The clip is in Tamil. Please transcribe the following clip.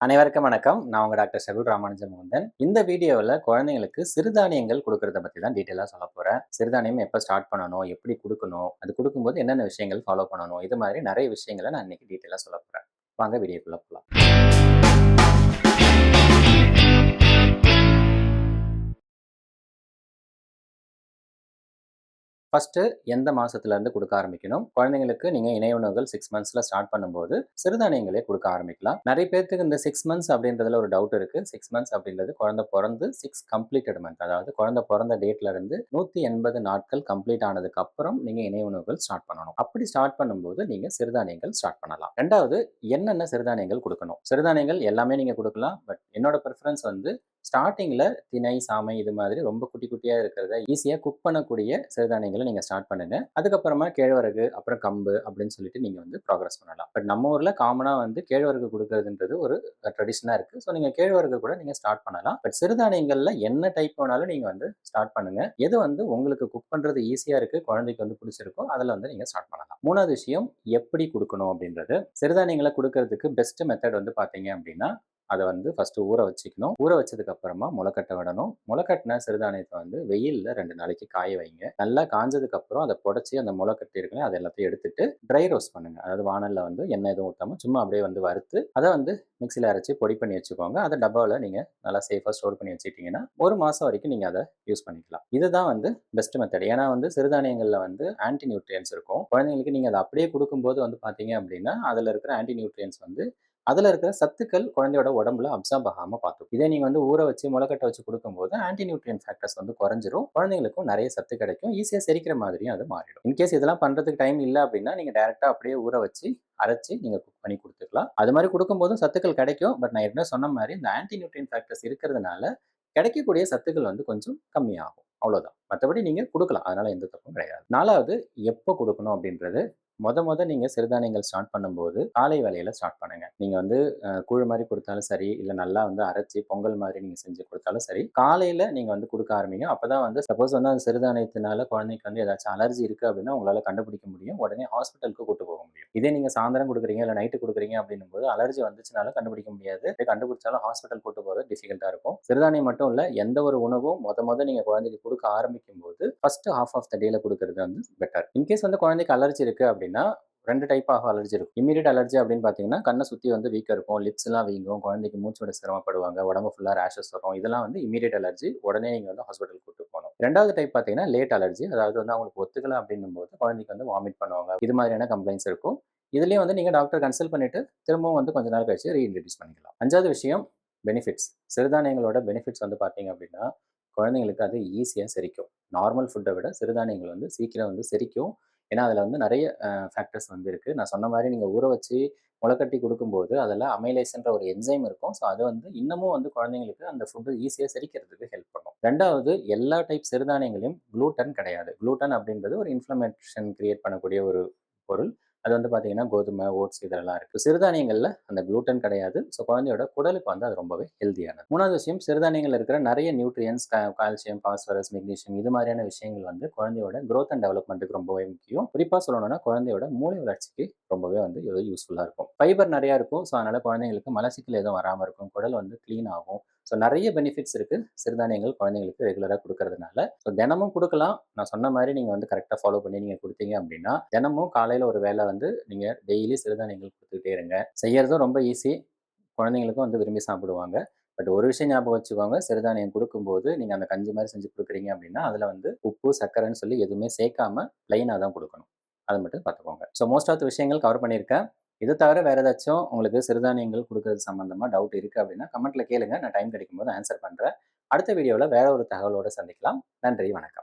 அனைவருக்கும் வணக்கம். நான் உங்கள் டாக்டர் செல்வ ராமானுஜ முகந்தன் இந்த வீடியோவில் குழந்தைங்களுக்கு சிறுதானியங்கள் கொடுக்கறத பற்றி தான் டீட்டெயிலாக சொல்ல போகிறேன் சிறுதானியம் எப்போ ஸ்டார்ட் பண்ணணும் எப்படி கொடுக்கணும் அது கொடுக்கும்போது என்னென்ன விஷயங்கள் ஃபாலோ பண்ணணும் இது மாதிரி நிறைய விஷயங்களை நான் இன்னைக்கு டீட்டெயிலாக சொல்ல போகிறேன் வாங்க வீடியோக்குள்ளே போகலாம் ஃபஸ்ட்டு எந்த மாதத்துலேருந்து கொடுக்க ஆரம்பிக்கணும்? குழந்தைங்களுக்கு நீங்கள் இணை உணவுகள் சிக்ஸ் மந்த்ஸில் ஸ்டார்ட் பண்ணும்போது சிறுதானியங்களே கொடுக்க ஆரம்பிக்கலாம். நிறைய பேர்த்துக்கு இந்த சிக்ஸ் மந்த்ஸ் அப்படின்றதுல ஒரு டவுட் இருக்குது சிக்ஸ் மந்த்ஸ் அப்படின்றது குழந்தை பிறந்து சிக்ஸ் கம்ப்ளீட்டட் மந்த் அதாவது குழந்தை பிறந்த டேட்லேருந்து நூற்றி எண்பது நாட்கள் கம்ப்ளீட் ஆனதுக்கு அப்புறம் நீங்கள் இணை உணவுகள் ஸ்டார்ட் பண்ணணும். அப்படி ஸ்டார்ட் பண்ணும்போது நீங்கள் சிறுதானியங்கள் ஸ்டார்ட் பண்ணலாம். ரெண்டாவது என்னென்ன சிறுதானியங்கள் கொடுக்கணும்? சிறுதானியங்கள் எல்லாமே நீங்கள் கொடுக்கலாம். பட் என்னோட ப்ரிஃபரன்ஸ் வந்து ஸ்டார்டிங்கில் திணை சாமை இது மாதிரி ரொம்ப குட்டி குட்டியாக இருக்கிறத ஈஸியாக குக் பண்ணக்கூடிய சிறுதானியங்களை நீங்கள் ஸ்டார்ட் பண்ணுங்க. அதுக்கப்புறமா கேழ்வரகு அப்புறம் கம்பு அப்படின்னு சொல்லிட்டு நீங்கள் வந்து ப்ராக்ரஸ் பண்ணலாம். பட் நம்ம ஊரில் காமனாக வந்து கேழ்வரகு கொடுக்கறதுன்றது ஒரு ட்ரெடிஷனாக இருக்குது ஸோ நீங்கள் கேழ்வரகு கூட நீங்கள் ஸ்டார்ட் பண்ணலாம். பட் சிறுதானியங்களில் என்ன டைப் வேணாலும் நீங்கள் வந்து ஸ்டார்ட் பண்ணுங்கள் எது வந்து உங்களுக்கு குக் பண்ணுறது ஈஸியாக இருக்குது குழந்தைக்கு வந்து பிடிச்சிருக்கோ அதில் வந்து நீங்கள் ஸ்டார்ட் பண்ணலாம். மூணாவது விஷயம் எப்படி கொடுக்கணும் அப்படின்றது. சிறுதானியங்களை கொடுக்கறதுக்கு பெஸ்ட் மெத்தட் வந்து பார்த்தீங்க அப்படின்னா அதை வந்து ஃபஸ்ட்டு ஊற வச்சுக்கணும். ஊற வச்சதுக்கு அப்புறமா முளைக்கட்ட விடணும். முளைக்கட்டின சிறுதானியத்தை வந்து வெயிலில் ரெண்டு நாளைக்கு காய வைங்க. நல்லா காஞ்சதுக்கு அப்புறம் அதை புடச்சி அந்த முளைக்கட்டி இருக்குல்ல அதை எல்லாத்தையும் எடுத்துட்டு ட்ரை ரோஸ்ட் பண்ணுங்க. அதாவது வானலில் வந்து எண்ணெய் எதுவும் ஊற்றாம சும்மா அப்படியே வந்து வறுத்து அதை வந்து மிக்சியில் அரைச்சி பொடி பண்ணி வச்சுக்கோங்க. அதை டப்பாவில் நீங்கள் நல்லா சேஃபாக ஸ்டோர் பண்ணி வச்சுக்கிட்டிங்கன்னா ஒரு மாதம் வரைக்கும் நீங்கள் அதை யூஸ் பண்ணிக்கலாம். இதுதான் வந்து பெஸ்ட் மெத்தட் ஏன்னா வந்து சிறுதானியங்களில் வந்து ஆன்டி நியூட்ரியன்ஸ் இருக்கும். குழந்தைங்களுக்கு நீங்கள் அதை அப்படியே கொடுக்கும்போது வந்து பார்த்தீங்க அப்படின்னா அதில் இருக்கிற ஆன்டி நியூட்ரியன்ஸ் வந்து அதில் இருக்கிற சத்துக்கள் குழந்தையோட உடம்புல அப்சார்ப் ஆகாமல் பார்த்துக்கும். இதே நீங்கள் வந்து ஊற வச்சு முளைக்கட்டை வச்சு கொடுக்கும்போது ஆன்டி நியூட்ரியன் ஃபேக்டர்ஸ் வந்து குறைஞ்சிரும். குழந்தைங்களுக்கும் நிறைய சத்து கிடைக்கும். ஈஸியாக செரிக்கிற மாதிரியும் அது மாறிடும். இன்கேஸ் இதெல்லாம் பண்ணுறதுக்கு டைம் இல்லை அப்படின்னா நீங்கள் டேரெக்டாக அப்படியே ஊற வச்சு அரைச்சி நீங்கள் குக் பண்ணி கொடுத்துக்கலாம். அது மாதிரி கொடுக்கும்போதும் சத்துக்கள் கிடைக்கும். பட் நான் ஏற்கனவே சொன்ன மாதிரி இந்த ஆன்டி நியூட்ரியன் ஃபேக்டர்ஸ் இருக்கிறதுனால கிடைக்கக்கூடிய சத்துக்கள் வந்து கொஞ்சம் கம்மியாகும். அவ்வளோதான் மற்றபடி நீங்கள் கொடுக்கலாம். அதனால் எந்த தப்பும் கிடையாது. நாலாவது எப்போ கொடுக்கணும் அப்படின்றது மொத மொத நீங்கள் சிறுதானியங்கள் ஸ்டார்ட் பண்ணும்போது காலை வேலையில் ஸ்டார்ட் பண்ணுங்க. நீங்கள் வந்து கூழ் மாதிரி கொடுத்தாலும் சரி இல்லை நல்லா வந்து அரைச்சி பொங்கல் மாதிரி நீங்கள் செஞ்சு கொடுத்தாலும் சரி காலையில் நீங்கள் வந்து கொடுக்க ஆரம்பிங்க. அப்போ தான் வந்து சப்போஸ் வந்து அந்த சிறுதானியத்தினால குழந்தைக்கு வந்து ஏதாச்சும் அலர்ஜி இருக்குது அப்படின்னா உங்களால் கண்டுபிடிக்க முடியும். உடனே ஹாஸ்பிட்டலுக்கு கூட்டு போக முடியும். இதே நீங்கள் சாயந்தரம் கொடுக்குறீங்க இல்லை நைட்டு கொடுக்குறீங்க அப்படின்னும் போது அலர்ஜி வந்துச்சுனாலும் கண்டுபிடிக்க முடியாது. கண்டுபிடிச்சாலும் ஹாஸ்பிட்டல் கூட்டு போகிறது டிஃபிகல்ட்டாக இருக்கும். சிறுதானியம் மட்டும் இல்லை எந்த ஒரு உணவும் மொத மொதல் நீங்கள் குழந்தைக்கு கொடுக்க ஆரம்பிக்கும் போது ஃபர்ஸ்ட் ஹாஃப் ஆஃப் த டேல கொடுக்கறது வந்து பெட்டர் இன்கேஸ் வந்து குழந்தைக்கு அலர்ஜி இருக்குது அப்படின்னா ரெண்டு டைப் ஆஃப் அலர்ஜி இருக்கும். இமீடியட் அலர்ஜி அப்படின்னு பார்த்தீங்கன்னா கண்ணை சுற்றி வந்து வீக்காக இருக்கும் லிப்ஸ் எல்லாம் வீங்கும் குழந்தைக்கு மூச்சு விட சிரமப்படுவாங்க உடம்பு ஃபுல்லாக ரேஷஸ் வரும். இதெல்லாம் வந்து இமீடியட் அலர்ஜி உடனே நீங்கள் வந்து ஹாஸ்பிட்டல் கூட்டு போகணும். ரெண்டாவது டைப் பார்த்தீங்கன்னா லேட் அலர்ஜி அதாவது வந்து அவங்களுக்கு ஒத்துக்கல அப்படின்னும் போது குழந்தைக்கு வந்து வாமிட் பண்ணுவாங்க. இது மாதிரியான கம்ப்ளைண்ட்ஸ் இருக்கும். இதுலேயும் வந்து நீங்கள் டாக்டர் கன்சல்ட் பண்ணிட்டு திரும்பவும் வந்து கொஞ்ச நாள் கழிச்சு ரீஇன்ட்ரடியூஸ் பண்ணிக்கலாம். அஞ்சாவது விஷயம் பெனிஃபிட்ஸ் சிறுதானியங்களோட பெனிஃபிட்ஸ் வந்து பார்த்தீங்க அப்படின்னா குழந்தைங்களுக்கு அது ஈஸியாக செரிக்கும். நார்மல் ஃபுட்டை விட சிறுதானியங்கள் வந்து சீக்கிரம் வந்து செரிக்கும். ஏன்னா அதில் வந்து நிறைய ஃபேக்டர்ஸ் வந்து இருக்குது நான் சொன்ன மாதிரி நீங்கள் ஊற வச்சு முளைக்கட்டி கொடுக்கும்போது அதில் அமைலேஸ்ன்ற ஒரு என்சைம் இருக்கும். ஸோ அது வந்து இன்னமும் வந்து குழந்தைங்களுக்கு அந்த ஃபுட்டு ஈஸியாக செரிக்கிறதுக்கு ஹெல்ப் பண்ணும். ரெண்டாவது எல்லா டைப் சிறுதானியங்களையும் குளூட்டன் கிடையாது. குளூட்டன் அப்படின்றது ஒரு இன்ஃப்ளமேஷன் கிரியேட் பண்ணக்கூடிய ஒரு பொருள். அது வந்து பார்த்தீங்கன்னா கோதுமை ஓட்ஸ் இதெல்லாம் இருக்குது சிறுதானியங்களில் அந்த குளூட்டன் கிடையாது. ஸோ குழந்தையோட குடலுக்கு வந்து அது ரொம்பவே ஹெல்த்தியானது மூணாவது விஷயம் சிறுதானியங்கள் இருக்கிற நிறைய நியூட்ரியன்ஸ் கால்சியம் பாஸ்பரஸ் மெக்னீஷியம் இது மாதிரியான விஷயங்கள் வந்து குழந்தையோட க்ரோத் அண்ட் டெவலப்மெண்ட்டுக்கு ரொம்பவே முக்கியம். குறிப்பாக சொல்லணும்னா குழந்தையோட மூளை வளர்ச்சிக்கு ரொம்பவே வந்து இது யூஸ்ஃபுல்லாக இருக்கும். ஃபைபர் நிறையா இருக்கும். ஸோ அதனால் குழந்தைங்களுக்கு மலச்சிக்கல் எதுவும் வராமல் இருக்கும். குடல் வந்து க்ளீன் ஆகும். ஸோ நிறைய பெனிஃபிட்ஸ் இருக்குது சிறுதானியங்கள் குழந்தைங்களுக்கு ரெகுலராக கொடுக்கறதுனால. ஸோ தினமும் கொடுக்கலாம். நான் சொன்ன மாதிரி நீங்கள் வந்து கரெக்டாக ஃபாலோ பண்ணி நீங்கள் கொடுத்தீங்க அப்படின்னா தினமும் காலையில் ஒரு வேலை வந்து நீங்கள் டெய்லி சிறுதானியங்கள் கொடுத்துக்கிட்டே இருங்க. செய்யறதும் ரொம்ப ஈஸி குழந்தைங்களுக்கும் வந்து விரும்பி சாப்பிடுவாங்க. பட் ஒரு விஷயம் ஞாபகம் வச்சுக்கோங்க. சிறுதானியம் கொடுக்கும்போது நீங்கள் அந்த கஞ்சி மாதிரி செஞ்சு கொடுக்குறீங்க அப்படின்னா அதில் வந்து உப்பு சர்க்கரைன்னு சொல்லி எதுவுமே சேர்க்காம ப்ளைனாக தான் கொடுக்கணும். அதை மட்டும் பார்த்துக்கோங்க. ஸோ மோஸ்ட் ஆஃப் விஷயங்கள் கவர் பண்ணியிருக்கேன். இதை தவிர வேறு ஏதாச்சும் உங்களுக்கு சிறுதானியங்கள் கொடுக்கறது சம்மந்தமாக டவுட் இருக்குது அப்படின்னா கமெண்ட்டில் கேளுங்க. நான் டைம் கிடைக்கும்போது ஆன்சர் பண்ணுறேன் அடுத்த வீடியோவில் வேற ஒரு தகவலோடு சந்திக்கலாம். நன்றி வணக்கம்.